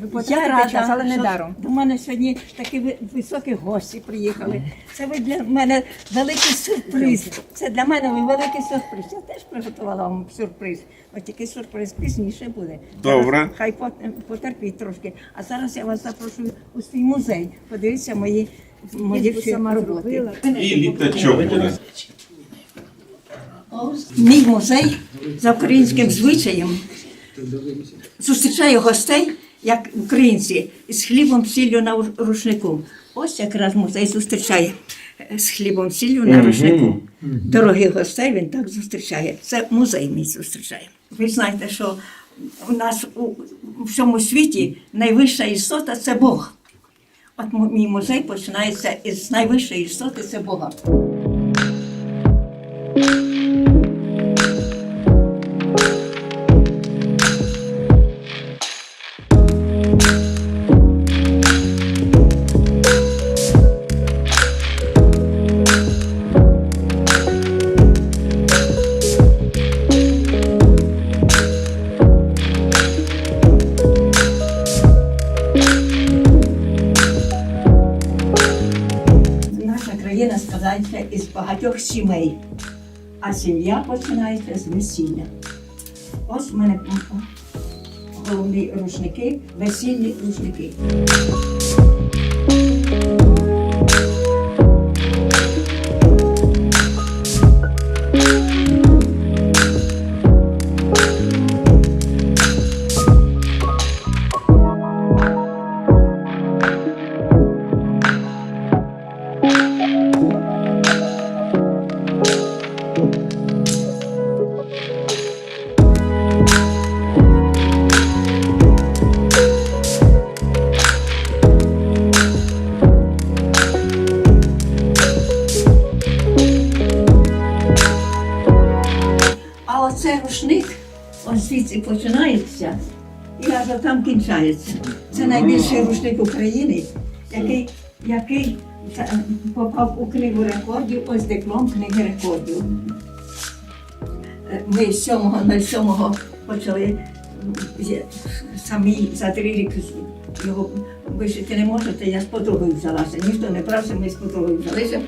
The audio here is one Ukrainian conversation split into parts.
Ви потратите час, але не даром. До мене сьогодні такі високі гості приїхали. Це ви для мене великий сюрприз. Це для мене ви великий сюрприз. Я теж приготувала вам сюрприз. От тільки сюрприз пізніше буде. Добре. Зараз Хай потерпіть трошки. А зараз я вас запрошую у свій музей. Подивіться мої, мої всі сама роботи. І літачок буде. Мій музей за українським звичаєм зустрічає гостей, як українці, з хлібом сіллю на рушнику. Ось якраз музей зустрічає е, з хлібом сіллю на рушнику. Дорогих гостей він так зустрічає. Це музей мій зустрічає. Ви знаєте, що у нас у у всьому світі найвища істота це Бог. От мій музей починається із найвищої істоти це Бога. Складається із багатьох сімей, а сім'я починається з весілля. Ось в мене головні рушники, весільні рушники. Звідси починається і аж там кінчається. Це найбільший рушник України, який, який е, попав у книгу рекордів, ось диплом книги рекордів. Ми з 7.07 почали самі за три роки його вишити не можете, я з подругою взялася. Ніхто не брався, ми з подругою взялися.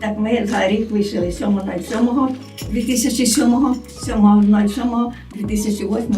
Так ми за рік вишили 7.07 2007, 7.07 2008.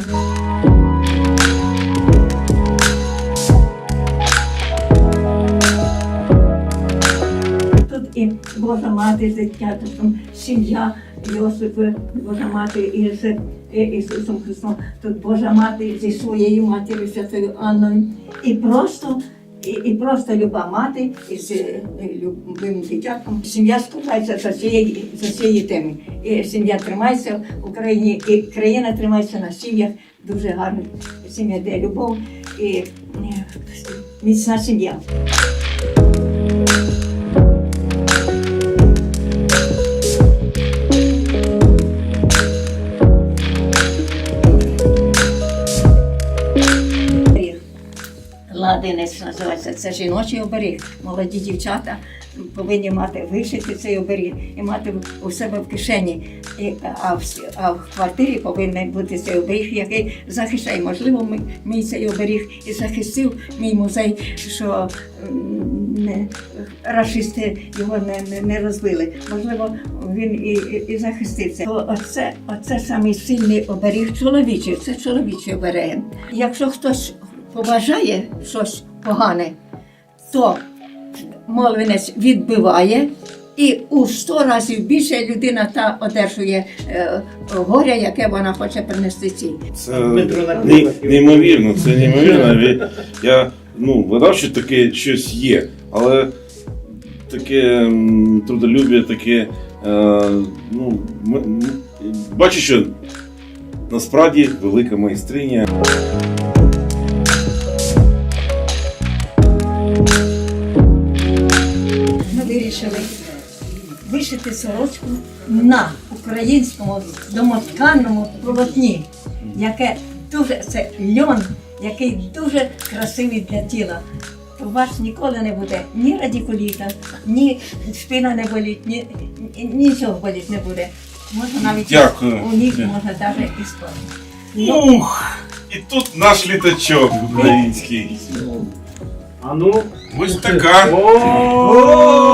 Тут і Божа мати дитятством, сім'я Йосипа, Божа мати із Ісусом Христом. Тут Божа мати зі своєю матір'ю Святою Анною. І просто, і, і просто люба мати із е, любим дитятком. Сім'я складається за цієї, за цієї теми. І сім'я тримається в Україні, і країна тримається на сім'ях. Дуже гарна сім'я, де любов і е, міцна сім'я. Ладинець називається. Це жіночий оберіг. Молоді дівчата повинні мати вишити цей оберіг і мати у себе в кишені. І, а, в, а в квартирі повинен бути цей оберіг, який захищає. Можливо, мій, мій цей оберіг і захистив мій музей, що не, рашисти його не, не, не розбили. Можливо, він і, і, і захистив це. То Оце, оце самий сильний оберіг чоловічий. Це чоловічий оберег. Якщо хтось побажає щось погане, то молвинець відбиває. І у сто разів більше людина та одержує е, горя, яке вона хоче принести цій. Це не- неймовірно, це неймовірно. Я ну, вважав, що таке щось є, але таке трудолюб'я, таке. Е, ну, бачу, що насправді велика майстриня. Вирішили вишити сорочку на українському домотканому полотні, яке дуже це льон, який дуже красивий для тіла. У вас ніколи не буде ні радикуліта, ні спина не болить, ні, ні- нічого боліть не буде. Можна навіть Дякую. у них можна навіть і спати. Ух! І тут наш літачок український. А ну. Ось така. О!